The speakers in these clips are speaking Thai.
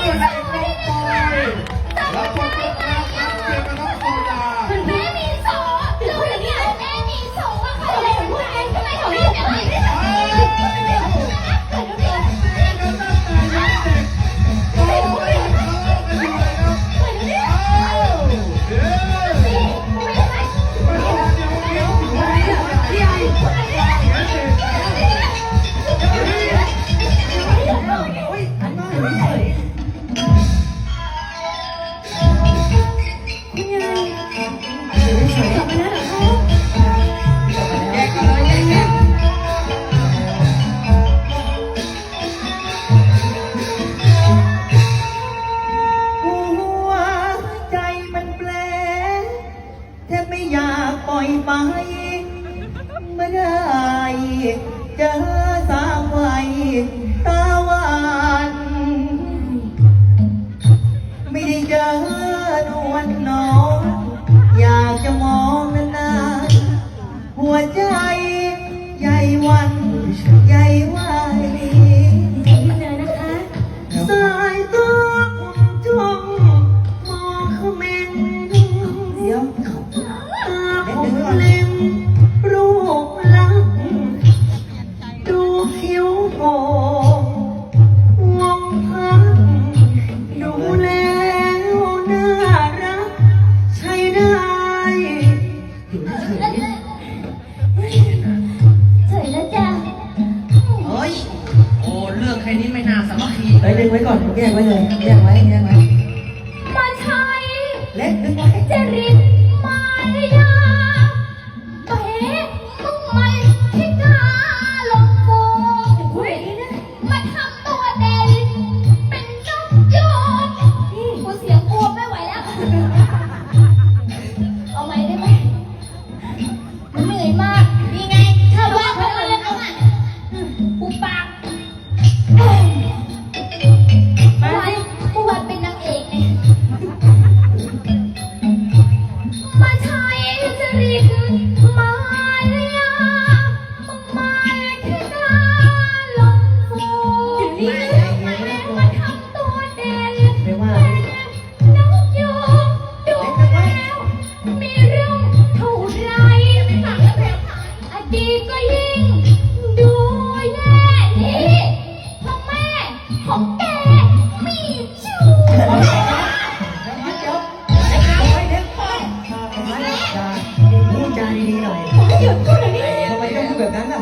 ด้วยนาต้องปอยแล้วก็เป็ ไม่ได้เจอสาววัยตาหวานไม่ได้เจอนวลน้อง อยากจะมอง นี้ไม่น่าสามัคคีเฮ้ยดึงไว้ก่อนแยกไว้เลยแยกไว้แยกไว้ มาใช้เล็กดึงไว้จริต มาสิกูวันเป็นนางเอกไงมาใช้จริตมา ดจาดีๆหน่อย หยุดพูดเลยนี่ทำไมต้องพูดแบบนั้นล่ะ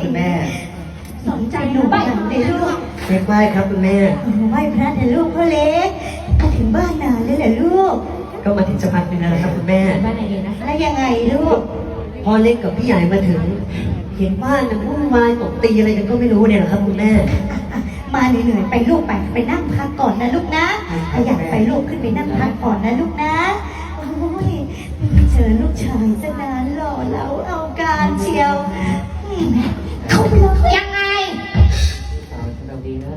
ครับคุณแม่สนใจหนูบ้างเด็กลูกเช็คไหว้ครับคุณแม่ไหว้พระเถอะลูกพ่อเล็กมาถึงบ้านนานแล้วเหรอลูก ก็มาถึงจะพักหนึงแล้วนะครับคุณแม่บ้านไหนนะแล้วยังไงลูกพอเล็กกับพี่ใหญ่มาถึง เห็นบ้านมันวุ่นวายตบตีอะไรกันก็ไม่รู้เนี่ยแหละครับคุณแม่ มาเหนื่อยๆไปลูกไปไปนั่งพักก่อนนะลูกนะถ้าอยากไปลูกขึ้นไปนั่งพักก่อนนะลูกนะโอ้ยเจอลูกชายซะนานหล่อแล้วเอาการเชียวอืม เข้าไปเลย ยังไงเราดีนะ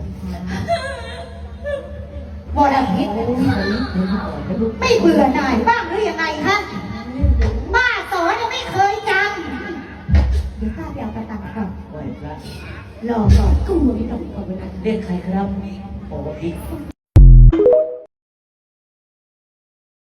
วรพิษไม่เบื่อหน่ายบ้างหรือยังไงคะบ้าสอนยังไม่เคยจำเดี๋ยวข้าไปเอากระตังก่อนไหว้พระรอก่อนกูไม่ต้องเอาไปนะเรียกใครครับโอ้พี่